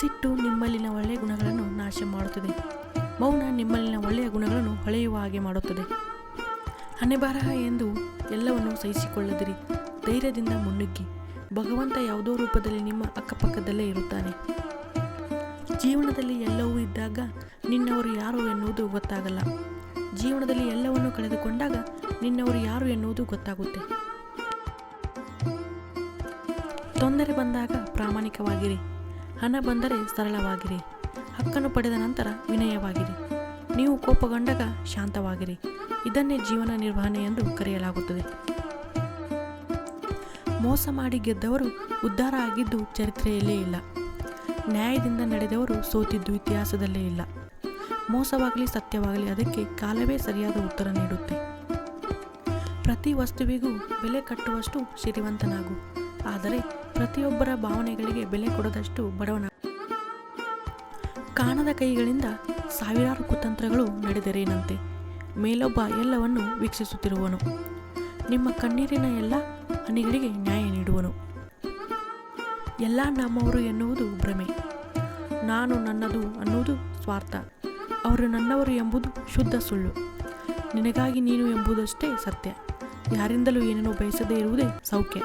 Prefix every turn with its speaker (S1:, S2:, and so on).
S1: ಸಿಟ್ಟು ನಿಮ್ಮಲ್ಲಿನ ಒಳ್ಳೆಯ ಗುಣಗಳನ್ನು ನಾಶ ಮಾಡುತ್ತದೆ ಮೌನ ನಿಮ್ಮಲ್ಲಿನ ಒಳ್ಳೆಯ ಗುಣಗಳನ್ನು ಹೊಳೆಯುವ ಹಾಗೆ ಮಾಡುತ್ತದೆ. ಹಣೆಬರಹ ಎಂದು ಎಲ್ಲವನ್ನು ಸಹಿಸಿಕೊಳ್ಳದಿರಿ. ಧೈರ್ಯದಿಂದ ಮುನ್ನುಗ್ಗಿ. ಭಗವಂತ ಯಾವುದೋ ರೂಪದಲ್ಲಿ ನಿಮ್ಮ ಅಕ್ಕಪಕ್ಕದಲ್ಲೇ ಇರುತ್ತಾನೆ. ಜೀವನದಲ್ಲಿ ಎಲ್ಲವೂ ಇದ್ದಾಗ ನಿನ್ನವರು ಯಾರು ಎನ್ನುವುದು ಗೊತ್ತಾಗಲ್ಲ. ಜೀವನದಲ್ಲಿ ಎಲ್ಲವನ್ನು ಕಳೆದುಕೊಂಡಾಗ ನಿನ್ನವರು ಯಾರು ಎನ್ನುವುದು ಗೊತ್ತಾಗುತ್ತೆ. ತೊಂದರೆ ಬಂದಾಗ ಪ್ರಾಮಾಣಿಕವಾಗಿರಿ. ಹಣ ಬಂದರೆ ಸರಳವಾಗಿರಿ. ಹಕ್ಕನ್ನು ಪಡೆದ ನಂತರ ವಿನಯವಾಗಿರಿ. ನೀವು ಕೋಪಗೊಂಡಾಗ ಶಾಂತವಾಗಿರಿ. ಇದನ್ನೇ ಜೀವನ ನಿರ್ವಹಣೆ ಎಂದು ಕರೆಯಲಾಗುತ್ತದೆ. ಮೋಸ ಮಾಡಿ ಗೆದ್ದವರು ಉದ್ಧಾರ ಆಗಿದ್ದು ಚರಿತ್ರೆಯಲ್ಲೇ ಇಲ್ಲ. ನ್ಯಾಯದಿಂದ ನಡೆದವರು ಸೋತಿದ್ದು ಇತಿಹಾಸದಲ್ಲೇ ಇಲ್ಲ. ಮೋಸವಾಗಲಿ ಸತ್ಯವಾಗಲಿ ಅದಕ್ಕೆ ಕಾಲವೇ ಸರಿಯಾದ ಉತ್ತರ ನೀಡುತ್ತೆ. ಪ್ರತಿ ವಸ್ತುವಿಗೂ ಬೆಲೆ ಕಟ್ಟುವಷ್ಟು ಶ್ರೀಮಂತನಾಗು. ಆದರೆ ಪ್ರತಿಯೊಬ್ಬರ ಭಾವನೆಗಳಿಗೆ ಬೆಲೆ ಕೊಡದಷ್ಟು ಬಡವನ ಕಾಣದ ಕೈಗಳಿಂದ ಸಾವಿರಾರು ಕುತಂತ್ರಗಳು ನಡೆದರೇನಂತೆ. ಮೇಲೊಬ್ಬ ಎಲ್ಲವನ್ನು ವೀಕ್ಷಿಸುತ್ತಿರುವನು. ನಿಮ್ಮ ಕಣ್ಣೀರಿನ ಎಲ್ಲ ಹನಿಗಳಿಗೆ ನ್ಯಾಯ ನೀಡುವನು. ಎಲ್ಲ ನಮ್ಮವರು ಎನ್ನುವುದು ಭ್ರಮೆ. ನಾನು ನನ್ನದು ಅನ್ನುವುದು ಸ್ವಾರ್ಥ. ಅವರು ನನ್ನವರು ಎಂಬುದು ಶುದ್ಧ ಸುಳ್ಳು. ನಿನಗಾಗಿ ನೀನು ಎಂಬುದಷ್ಟೇ ಸತ್ಯ. ಯಾರಿಂದಲೂ ಏನೇನೋ ಬಯಸದೇ ಇರುವುದೇ ಸೌಖ್ಯ.